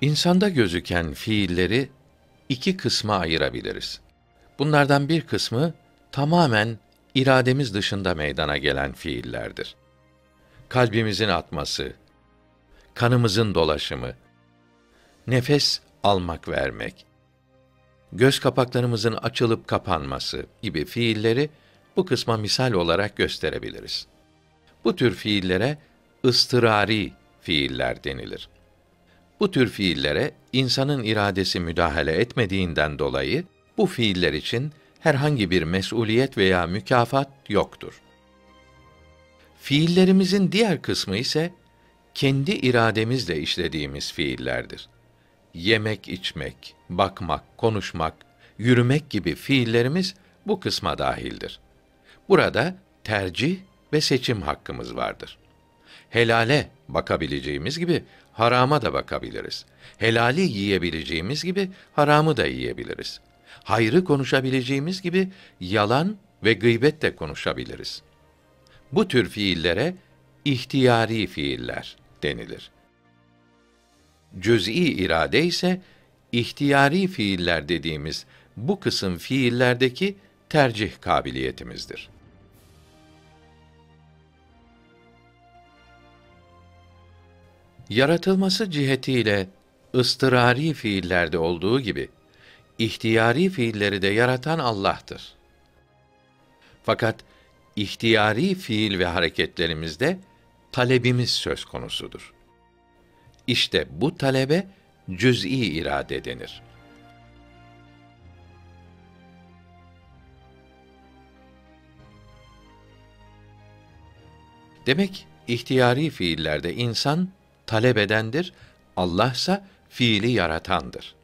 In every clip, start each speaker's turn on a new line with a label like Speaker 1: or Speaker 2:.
Speaker 1: İnsanda gözüken fiilleri iki kısma ayırabiliriz. Bunlardan bir kısmı tamamen irademiz dışında meydana gelen fiillerdir. Kalbimizin atması, kanımızın dolaşımı, nefes almak vermek, göz kapaklarımızın açılıp kapanması gibi fiilleri bu kısma misal olarak gösterebiliriz. Bu tür fiillere ıstırari fiiller denilir. Bu tür fiillere insanın iradesi müdahale etmediğinden dolayı bu fiiller için herhangi bir mesuliyet veya mükafat yoktur. Fiillerimizin diğer kısmı ise kendi irademizle işlediğimiz fiillerdir. Yemek, içmek, bakmak, konuşmak, yürümek gibi fiillerimiz bu kısma dahildir. Burada tercih ve seçim hakkımız vardır. Helale bakabileceğimiz gibi harama da bakabiliriz. Helali yiyebileceğimiz gibi haramı da yiyebiliriz. Hayrı konuşabileceğimiz gibi yalan ve gıybet de konuşabiliriz. Bu tür fiillere ihtiyari fiiller denilir. Cüz'i irade ise ihtiyari fiiller dediğimiz bu kısım fiillerdeki tercih kabiliyetimizdir. Yaratılması cihetiyle ıstırari fiillerde olduğu gibi ihtiyari fiilleri de yaratan Allah'tır. Fakat ihtiyari fiil ve hareketlerimizde talebimiz söz konusudur. İşte bu talebe cüz'i irade denir. Demek ihtiyari fiillerde insan talep edendir, Allahsa fiili yaratandır.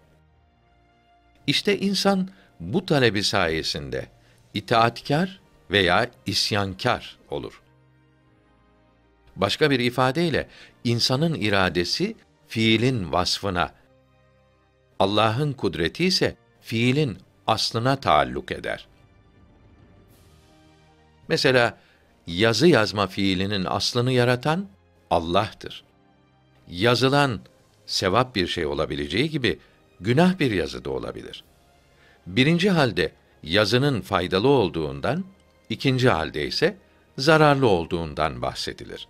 Speaker 1: İşte insan bu talebi sayesinde itaatkar veya isyankar olur. Başka bir ifadeyle insanın iradesi fiilin vasfına, Allah'ın kudreti ise fiilin aslına taalluk eder. Mesela yazı yazma fiilinin aslını yaratan Allah'tır. Yazılan sevap bir şey olabileceği gibi günah bir yazı da olabilir. Birinci halde yazının faydalı olduğundan, ikinci halde ise zararlı olduğundan bahsedilir.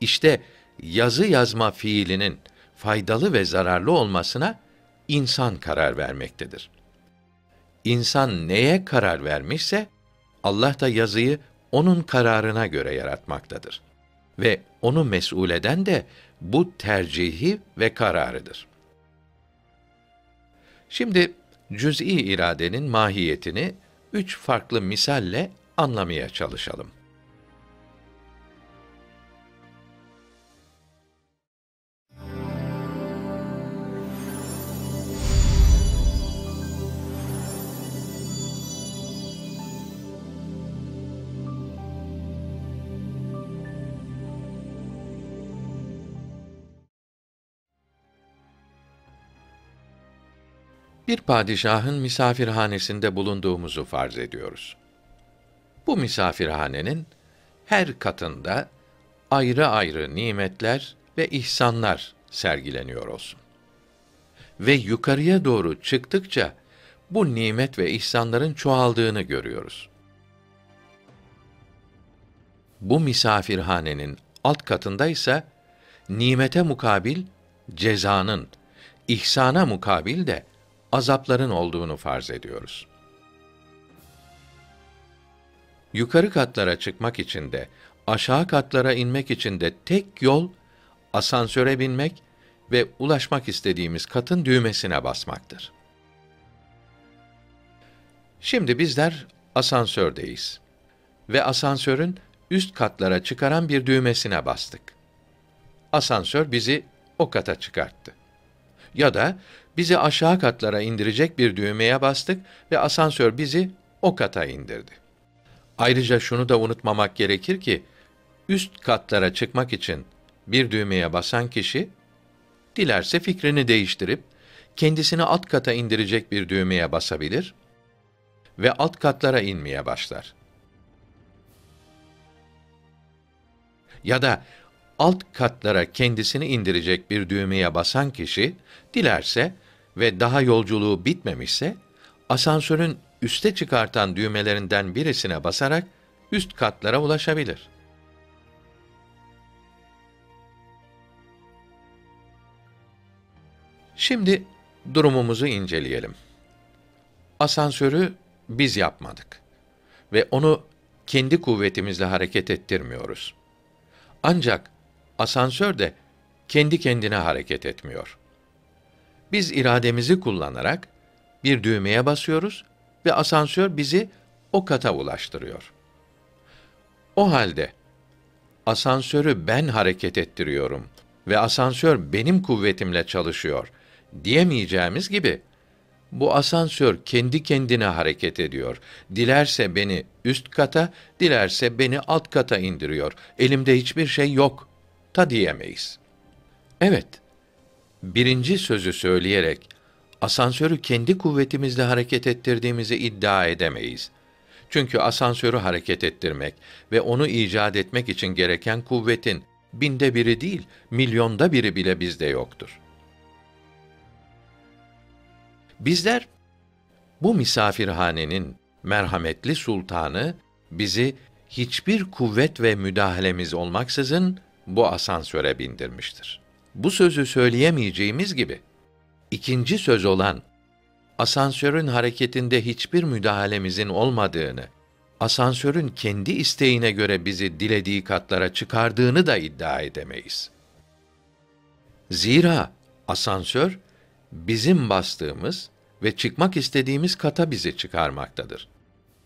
Speaker 1: İşte yazı yazma fiilinin faydalı ve zararlı olmasına insan karar vermektedir. İnsan neye karar vermişse Allah da yazıyı onun kararına göre yaratmaktadır. Ve onu mesul eden de bu tercihi ve kararıdır. Şimdi cüz'i iradenin mahiyetini üç farklı misalle anlamaya çalışalım. Bir padişahın misafirhanesinde bulunduğumuzu farz ediyoruz. Bu misafirhanenin her katında ayrı ayrı nimetler ve ihsanlar sergileniyor olsun. Ve yukarıya doğru çıktıkça bu nimet ve ihsanların çoğaldığını görüyoruz. Bu misafirhanenin alt katında ise nimete mukabil cezanın, ihsana mukabil de azapların olduğunu farz ediyoruz. Yukarı katlara çıkmak için de, aşağı katlara inmek için de tek yol asansöre binmek ve ulaşmak istediğimiz katın düğmesine basmaktır. Şimdi bizler asansördeyiz ve asansörün üst katlara çıkaran bir düğmesine bastık. Asansör bizi o kata çıkarttı. Ya da bizi aşağı katlara indirecek bir düğmeye bastık ve asansör bizi o kata indirdi. Ayrıca şunu da unutmamak gerekir ki üst katlara çıkmak için bir düğmeye basan kişi dilerse fikrini değiştirip kendisini alt kata indirecek bir düğmeye basabilir ve alt katlara inmeye başlar. Ya da alt katlara kendisini indirecek bir düğmeye basan kişi dilerse ve daha yolculuğu bitmemişse asansörün üste çıkartan düğmelerinden birisine basarak üst katlara ulaşabilir. Şimdi durumumuzu inceleyelim. Asansörü biz yapmadık ve onu kendi kuvvetimizle hareket ettirmiyoruz. Ancak asansör de kendi kendine hareket etmiyor. Biz irademizi kullanarak bir düğmeye basıyoruz ve asansör bizi o kata ulaştırıyor. O halde asansörü ben hareket ettiriyorum ve asansör benim kuvvetimle çalışıyor diyemeyeceğimiz gibi bu asansör kendi kendine hareket ediyor. Dilerse beni üst kata, dilerse beni alt kata indiriyor. Elimde hiçbir şey yok. Ta diyemeyiz. Evet, birinci sözü söyleyerek asansörü kendi kuvvetimizle hareket ettirdiğimizi iddia edemeyiz. Çünkü asansörü hareket ettirmek ve onu icat etmek için gereken kuvvetin binde biri değil, milyonda biri bile bizde yoktur. Bizler bu misafirhanenin merhametli sultanı bizi hiçbir kuvvet ve müdahalemiz olmaksızın bu asansöre bindirmiştir. Bu sözü söyleyemeyeceğimiz gibi ikinci söz olan asansörün hareketinde hiçbir müdahalemizin olmadığını, asansörün kendi isteğine göre bizi dilediği katlara çıkardığını da iddia edemeyiz. Zira asansör bizim bastığımız ve çıkmak istediğimiz kata bizi çıkarmaktadır.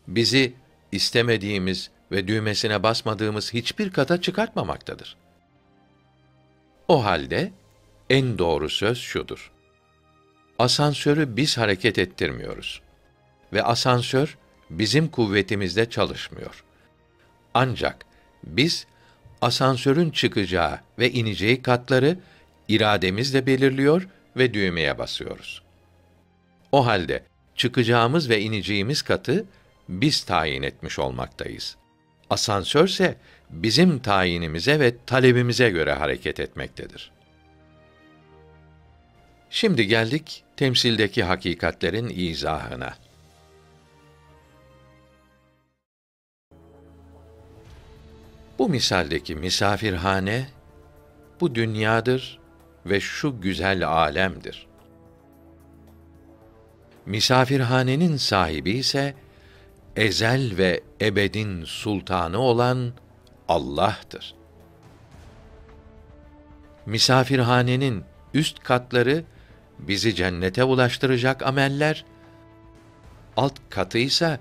Speaker 1: Bizi istemediğimiz ve düğmesine basmadığımız hiçbir kata çıkartmamaktadır. O halde en doğru söz şudur. Asansörü biz hareket ettirmiyoruz ve asansör bizim kuvvetimizde çalışmıyor. Ancak biz asansörün çıkacağı ve ineceği katları irademizle belirliyor ve düğmeye basıyoruz. O halde çıkacağımız ve ineceğimiz katı biz tayin etmiş olmaktayız. Asansörse bizim tayinimize ve talebimize göre hareket etmektedir. Şimdi geldik temsildeki hakikatlerin izahına. Bu misaldeki misafirhane bu dünyadır ve şu güzel alemdir. Misafirhanenin sahibi ise ezel ve ebedin sultanı olan Allah'tır. Misafirhanenin üst katları bizi cennete ulaştıracak ameller, alt katı ise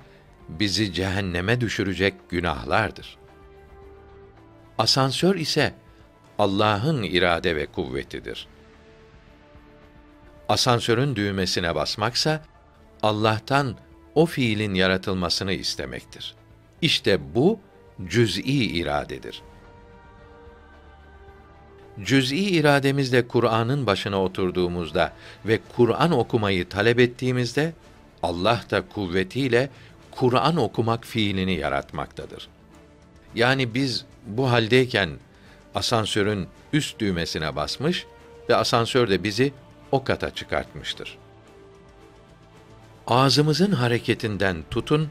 Speaker 1: bizi cehenneme düşürecek günahlardır. Asansör ise Allah'ın irade ve kuvvetidir. Asansörün düğmesine basmaksa Allah'tan o fiilin yaratılmasını istemektir. İşte bu cüz'i iradedir. Cüz'i irademizle Kur'an'ın başına oturduğumuzda ve Kur'an okumayı talep ettiğimizde Allah da kuvvetiyle Kur'an okumak fiilini yaratmaktadır. Yani biz bu haldeyken asansörün üst düğmesine basmış ve asansör de bizi o kata çıkartmıştır ağzımızın hareketinden tutun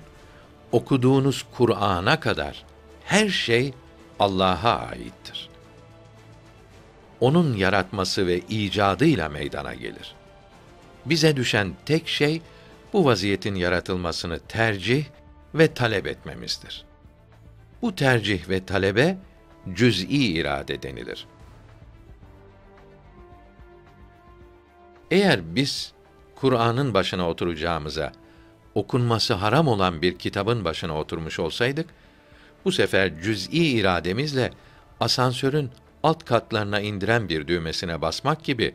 Speaker 1: okuduğunuz Kur'an'a kadar her şey Allah'a aittir. Onun yaratması ve icadıyla meydana gelir. Bize düşen tek şey bu vaziyetin yaratılmasını tercih ve talep etmemizdir. Bu tercih ve talebe cüz'i irade denilir. Eğer biz Kur'an'ın başına oturacağımıza okunması haram olan bir kitabın başına oturmuş olsaydık bu sefer cüz'i irademizle asansörün alt katlarına indiren bir düğmesine basmak gibi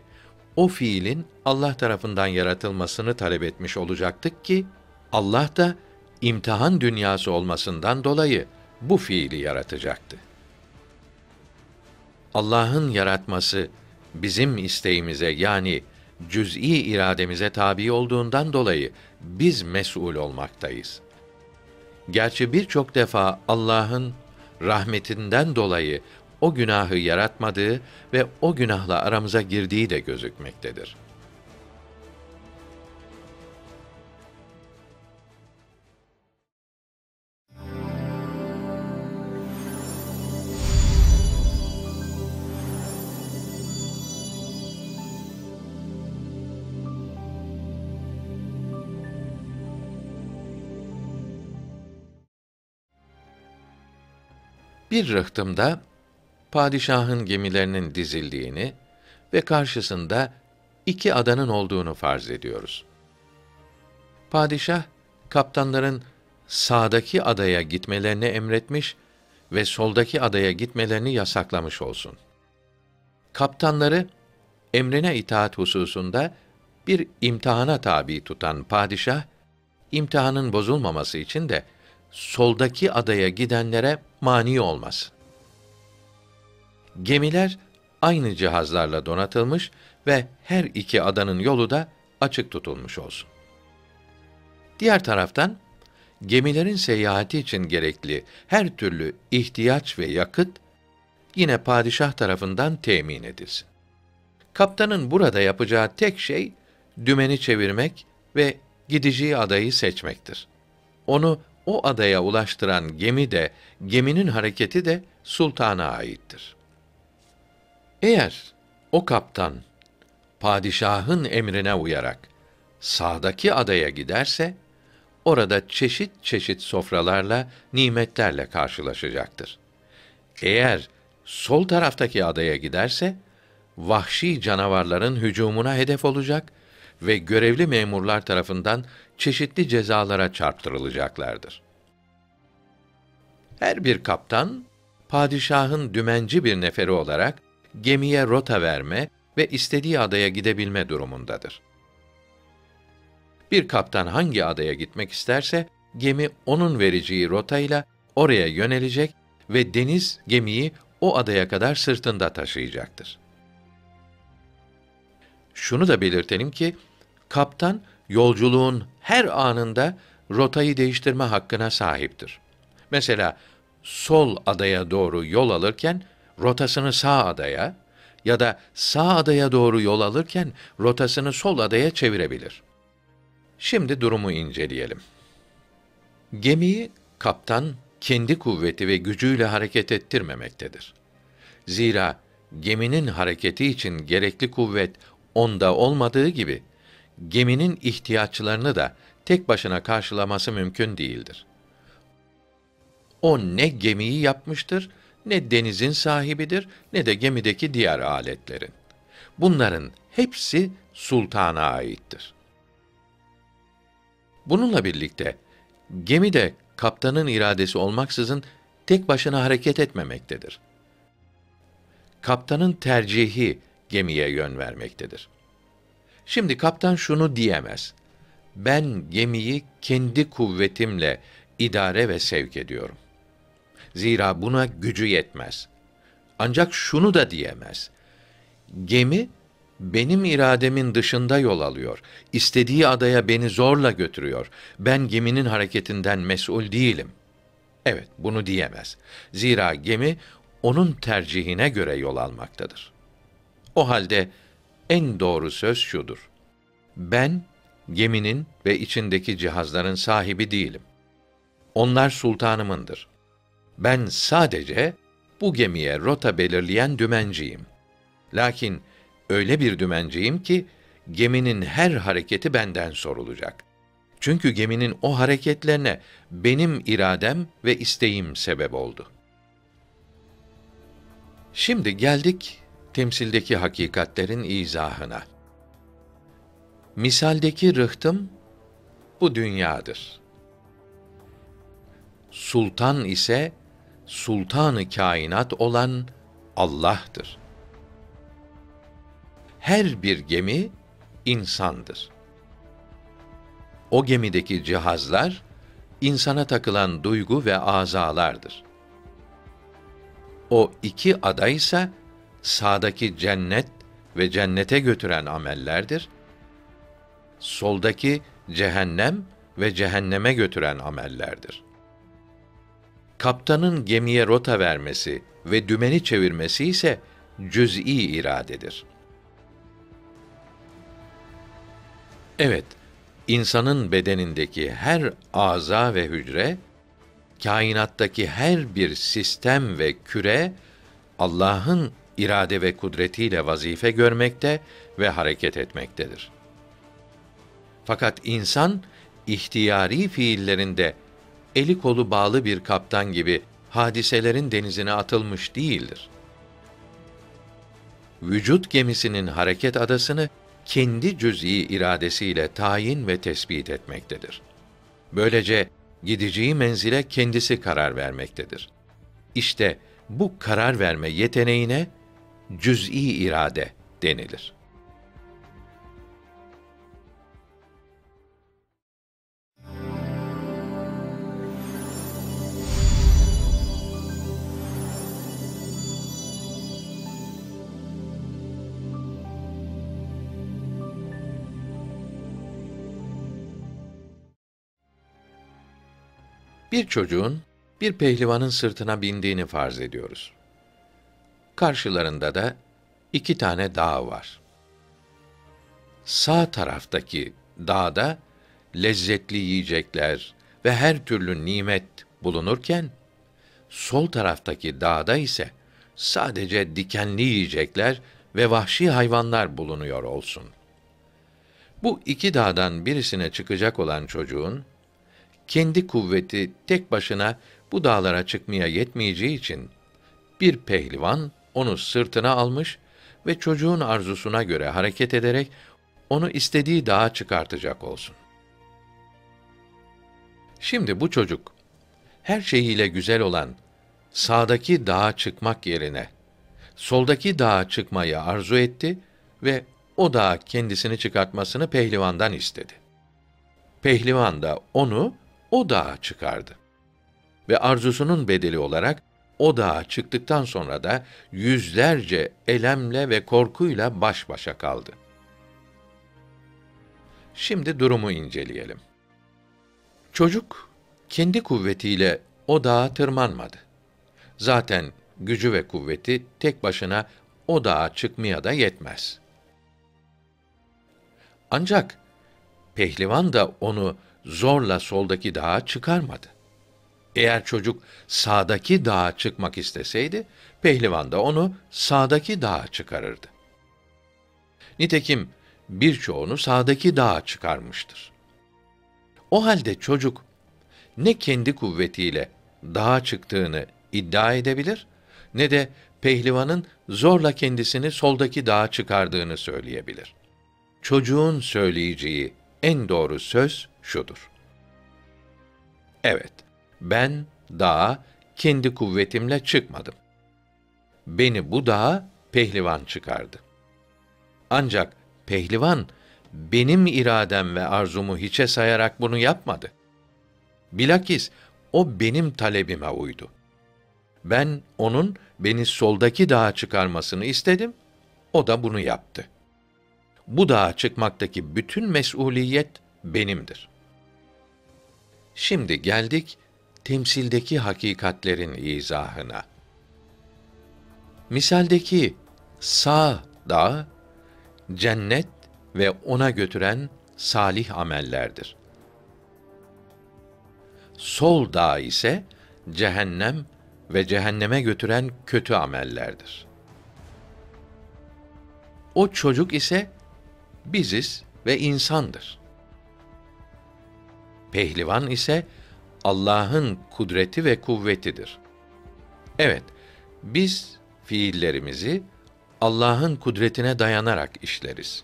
Speaker 1: o fiilin Allah tarafından yaratılmasını talep etmiş olacaktık ki Allah da imtihan dünyası olmasından dolayı bu fiili yaratacaktı. Allah'ın yaratması bizim isteğimize yani cüz'i irademize tabi olduğundan dolayı biz mesul olmaktayız. Gerçi birçok defa Allah'ın rahmetinden dolayı o günahı yaratmadığı ve o günahla aramıza girdiği de gözükmektedir. Bir rıhtımda padişahın gemilerinin dizildiğini ve karşısında iki adanın olduğunu farz ediyoruz. Padişah kaptanların sağdaki adaya gitmelerini emretmiş ve soldaki adaya gitmelerini yasaklamış olsun. Kaptanları emrine itaat hususunda bir imtihana tabi tutan padişah imtihanın bozulmaması için de soldaki adaya gidenlere mani olmaz. Gemiler aynı cihazlarla donatılmış ve her iki adanın yolu da açık tutulmuş olsun. Diğer taraftan gemilerin seyahati için gerekli her türlü ihtiyaç ve yakıt yine padişah tarafından temin edilsin. Kaptanın burada yapacağı tek şey dümeni çevirmek ve gideceği adayı seçmektir. Onu o adaya ulaştıran gemi de geminin hareketi de sultana aittir. Eğer o kaptan padişahın emrine uyarak sağdaki adaya giderse orada çeşit çeşit sofralarla, nimetlerle karşılaşacaktır. Eğer sol taraftaki adaya giderse vahşi canavarların hücumuna hedef olacak ve görevli memurlar tarafından çeşitli cezalara çarptırılacaklardır. Her bir kaptan padişahın dümenci bir neferi olarak gemiye rota verme ve istediği adaya gidebilme durumundadır. Bir kaptan hangi adaya gitmek isterse gemi onun vereceği rotayla oraya yönelecek ve deniz gemiyi o adaya kadar sırtında taşıyacaktır. Şunu da belirtelim ki kaptan yolculuğun her anında rotayı değiştirme hakkına sahiptir. Mesela sol adaya doğru yol alırken rotasını sağ adaya ya da sağ adaya doğru yol alırken rotasını sol adaya çevirebilir. Şimdi durumu inceleyelim. Gemiyi kaptan kendi kuvveti ve gücüyle hareket ettirmemektedir. Zira geminin hareketi için gerekli kuvvet onda olmadığı gibi geminin ihtiyaçlarını da tek başına karşılaması mümkün değildir. O ne gemiyi yapmıştır, ne denizin sahibidir, ne de gemideki diğer aletlerin. Bunların hepsi sultana aittir. Bununla birlikte gemi de kaptanın iradesi olmaksızın tek başına hareket etmemektedir. Kaptanın tercihi gemiye yön vermektedir. Şimdi kaptan şunu diyemez. Ben gemiyi kendi kuvvetimle idare ve sevk ediyorum. Zira buna gücü yetmez. Ancak şunu da diyemez. Gemi benim irademin dışında yol alıyor. İstediği adaya beni zorla götürüyor. Ben geminin hareketinden mesul değilim. Evet, bunu diyemez. Zira gemi onun tercihine göre yol almaktadır. O halde en doğru söz şudur. Ben geminin ve içindeki cihazların sahibi değilim. Onlar sultanımındır. Ben sadece bu gemiye rota belirleyen dümenciyim. Lakin öyle bir dümenciyim ki geminin her hareketi benden sorulacak. Çünkü geminin o hareketlerine benim iradem ve isteğim sebep oldu. Şimdi geldik temsildeki hakikatlerin izahına. Misaldeki rıhtım bu dünyadır. Sultan ise sultanı kainat olan Allah'tır. Her bir gemi insandır. O gemideki cihazlar insana takılan duygu ve azalardır. O iki ada ise sağdaki cennet ve cennete götüren amellerdir. Soldaki cehennem ve cehenneme götüren amellerdir. Kaptanın gemiye rota vermesi ve dümeni çevirmesi ise cüz'i iradedir. Evet, insanın bedenindeki her aza ve hücre, kainattaki her bir sistem ve küre Allah'ın irade ve kudretiyle vazife görmekte ve hareket etmektedir. Fakat insan ihtiyari fiillerinde eli kolu bağlı bir kaptan gibi hadiselerin denizine atılmış değildir. Vücut gemisinin hareket adasını kendi cüz'i iradesiyle tayin ve tespit etmektedir. Böylece gideceği menzile kendisi karar vermektedir. İşte bu karar verme yeteneğine cüz'i irade denilir. Bir çocuğun bir pehlivanın sırtına bindiğini farz ediyoruz. Karşılarında da iki tane dağ var. Sağ taraftaki dağda lezzetli yiyecekler ve her türlü nimet bulunurken sol taraftaki dağda ise sadece dikenli yiyecekler ve vahşi hayvanlar bulunuyor olsun. Bu iki dağdan birisine çıkacak olan çocuğun kendi kuvveti tek başına bu dağlara çıkmaya yetmeyeceği için bir pehlivan onu sırtına almış ve çocuğun arzusuna göre hareket ederek onu istediği dağa çıkartacak olsun. Şimdi bu çocuk her şeyiyle güzel olan sağdaki dağa çıkmak yerine soldaki dağa çıkmayı arzu etti ve o dağa kendisini çıkartmasını pehlivandan istedi. Pehlivan da onu o dağa çıkardı. Ve arzusunun bedeli olarak o dağa çıktıktan sonra da yüzlerce elemle ve korkuyla baş başa kaldı. Şimdi durumu inceleyelim. Çocuk kendi kuvvetiyle o dağa tırmanmadı. Zaten gücü ve kuvveti tek başına o dağa çıkmaya da yetmez. Ancak pehlivan da onu zorla soldaki dağa çıkarmadı. Eğer çocuk sağdaki dağa çıkmak isteseydi, pehlivan da onu sağdaki dağa çıkarırdı. Nitekim birçoğunu sağdaki dağa çıkarmıştır. O halde çocuk ne kendi kuvvetiyle dağa çıktığını iddia edebilir ne de pehlivanın zorla kendisini soldaki dağa çıkardığını söyleyebilir. Çocuğun söyleyeceği en doğru söz şudur. Evet, ben dağa kendi kuvvetimle çıkmadım. Beni bu dağa pehlivan çıkardı. Ancak pehlivan benim iradem ve arzumu hiçe sayarak bunu yapmadı. Bilakis o benim talebime uydu. Ben onun beni soldaki dağa çıkarmasını istedim. O da bunu yaptı. Bu dağa çıkmaktaki bütün mesuliyet benimdir. Şimdi geldik temsildeki hakikatlerin izahına. Misaldeki sağ dağ cennet ve ona götüren salih amellerdir. Sol dağ ise cehennem ve cehenneme götüren kötü amellerdir. O çocuk ise biziz ve insandır. Pehlivan ise Allah'ın kudreti ve kuvvetidir. Evet, biz fiillerimizi Allah'ın kudretine dayanarak işleriz.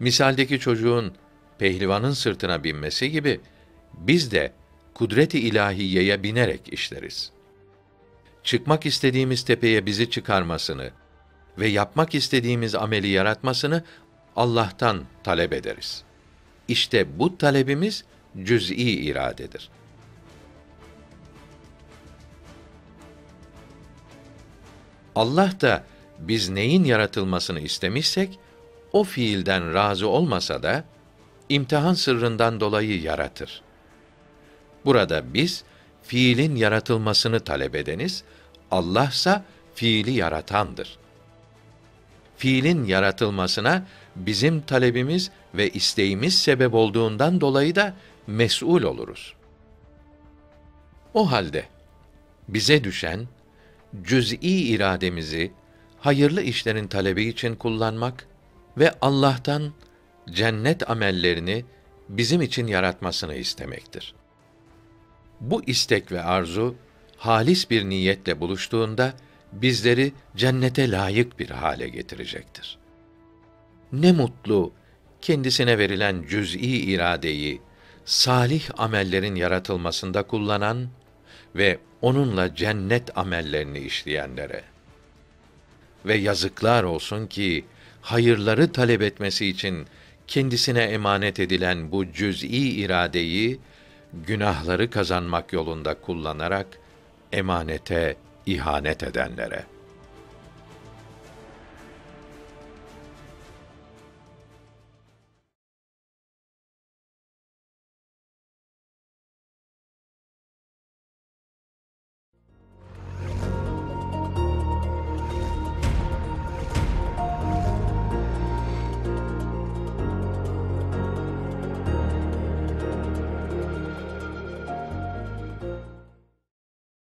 Speaker 1: Misaldeki çocuğun pehlivanın sırtına binmesi gibi biz de kudret-i ilahiyeye binerek işleriz. Çıkmak istediğimiz tepeye bizi çıkarmasını ve yapmak istediğimiz ameli yaratmasını Allah'tan talep ederiz. İşte bu talebimiz cüz'i iradedir. Allah da biz neyin yaratılmasını istemişsek o fiilden razı olmasa da imtihan sırrından dolayı yaratır. Burada biz fiilin yaratılmasını talep edeniz, Allah'sa fiili yaratandır. Fiilin yaratılmasına bizim talebimiz ve isteğimiz sebep olduğundan dolayı da mes'ul oluruz. O halde bize düşen cüz'i irademizi hayırlı işlerin talebi için kullanmak ve Allah'tan cennet amellerini bizim için yaratmasını istemektir. Bu istek ve arzu halis bir niyetle buluştuğunda bizleri cennete layık bir hale getirecektir. Ne mutlu kendisine verilen cüz'i iradeyi salih amellerin yaratılmasında kullanan ve onunla cennet amellerini işleyenlere. Ve yazıklar olsun ki hayırları talep etmesi için kendisine emanet edilen bu cüz'i iradeyi günahları kazanmak yolunda kullanarak emanete ihanet edenlere.